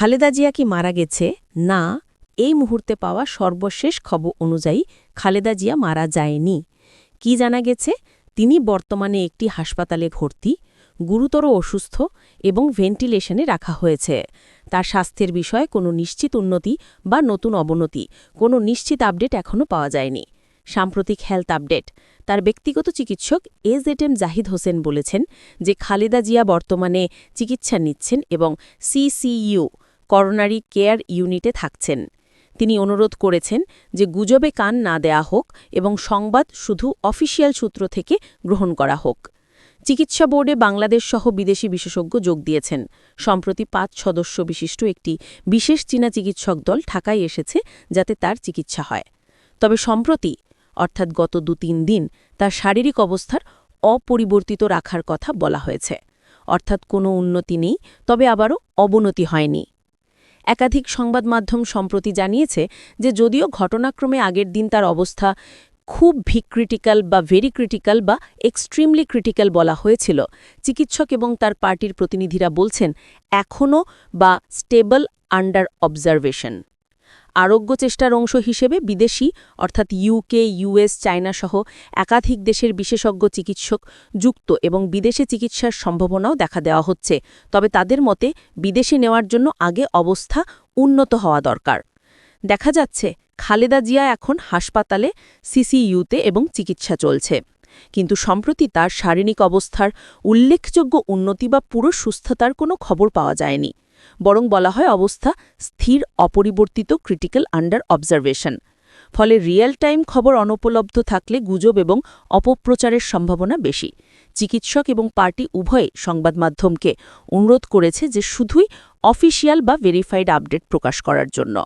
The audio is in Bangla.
খালেদা জিয়া কি মারা গেছে? না, এই মুহূর্তে পাওয়া সর্বশেষ খবর অনুযায়ী খালেদা জিয়া মারা যায়নি। কি জানা গেছে? তিনি বর্তমানে একটি হাসপাতালে ভর্তি, গুরুতর অসুস্থ এবং ভেন্টিলেশনে রাখা হয়েছে। তার স্বাস্থ্যের বিষয়ে কোনো নিশ্চিত উন্নতি বা নতুন অবনতি, কোনো নিশ্চিত আপডেট এখনও পাওয়া যায়নি। সাম্প্রতিক হেলথ আপডেট, তার ব্যক্তিগত চিকিৎসক এজেডএম জাহিদ হোসেন বলেছেন যে খালেদা জিয়া বর্তমানে চিকিৎসা নিচ্ছেন এবং সিসিইউ করোনারি কেয়ার ইউনিটে থাকছেন। তিনি অনুরোধ করেছেন যে গুজবে কান না দেয়া হোক এবং সংবাদ শুধু অফিসিয়াল সূত্র থেকে গ্রহণ করা হোক। চিকিৎসা বোর্ডে বাংলাদেশ সহ বিদেশি বিশেষজ্ঞ যোগ দিয়েছেন। সম্প্রতি পাঁচ সদস্য বিশিষ্ট একটি বিশেষ চীনা চিকিৎসক দল ঢাকায় এসেছে যাতে তার চিকিৎসা হয়। তবে সম্প্রতি, অর্থাৎ গত দু তিন দিন, তার শারীরিক অবস্থার অপরিবর্তিত রাখার কথা বলা হয়েছে। অর্থাৎ কোনো উন্নতি নেই, তবে আবারও অবনতি হয়নি। একাধিক সংবাদ মাধ্যম সম্প্রতি জানিয়েছে যে যদিও ঘটনাক্রমে আগের দিন তার অবস্থা খুব ভি ক্রিটিক্যাল বা ভেরি ক্রিটিক্যাল বা এক্সট্রিমলি ক্রিটিক্যাল বলা হয়েছিল। চিকিৎসক এবং তার পার্টির প্রতিনিধিরা বলছেন, এখনও বা স্টেবল আন্ডার অবজারভেশন আরোগ্য চেষ্টার অংশ হিসেবে বিদেশি, অর্থাৎ ইউকে ইউএস চায়না সহ একাধিক দেশের বিশেষজ্ঞ চিকিৎসক যুক্ত এবং বিদেশে চিকিৎসার সম্ভাবনাও দেখা দেওয়া হচ্ছে। তবে তাদের মতে, বিদেশে নেওয়ার জন্য আগে অবস্থা উন্নত হওয়া দরকার। দেখা যাচ্ছে, খালেদা জিয়া এখন হাসপাতালে সিসিইউতে এবং চিকিৎসা চলছে। কিন্তু সম্প্রতি তার শারীরিক অবস্থার উল্লেখযোগ্য উন্নতি বা পুরো সুস্থতার কোনো খবর পাওয়া যায়নি। বরং বলা হয় অবস্থা স্থির, অপরিবর্তিত ক্রিটিক্যাল আন্ডার অবজারভেশন ফলে রিয়েল টাইম খবর অনুপলব্ধ থাকলে গুজব এবং অপপ্রচারের সম্ভাবনা বেশি। চিকিৎসক এবং পার্টি উভয়ে সংবাদ মাধ্যমকে অনুরোধ করেছে যে শুধুই অফিসিয়াল বা ভেরিফাইড আপডেট প্রকাশ করার জন্য।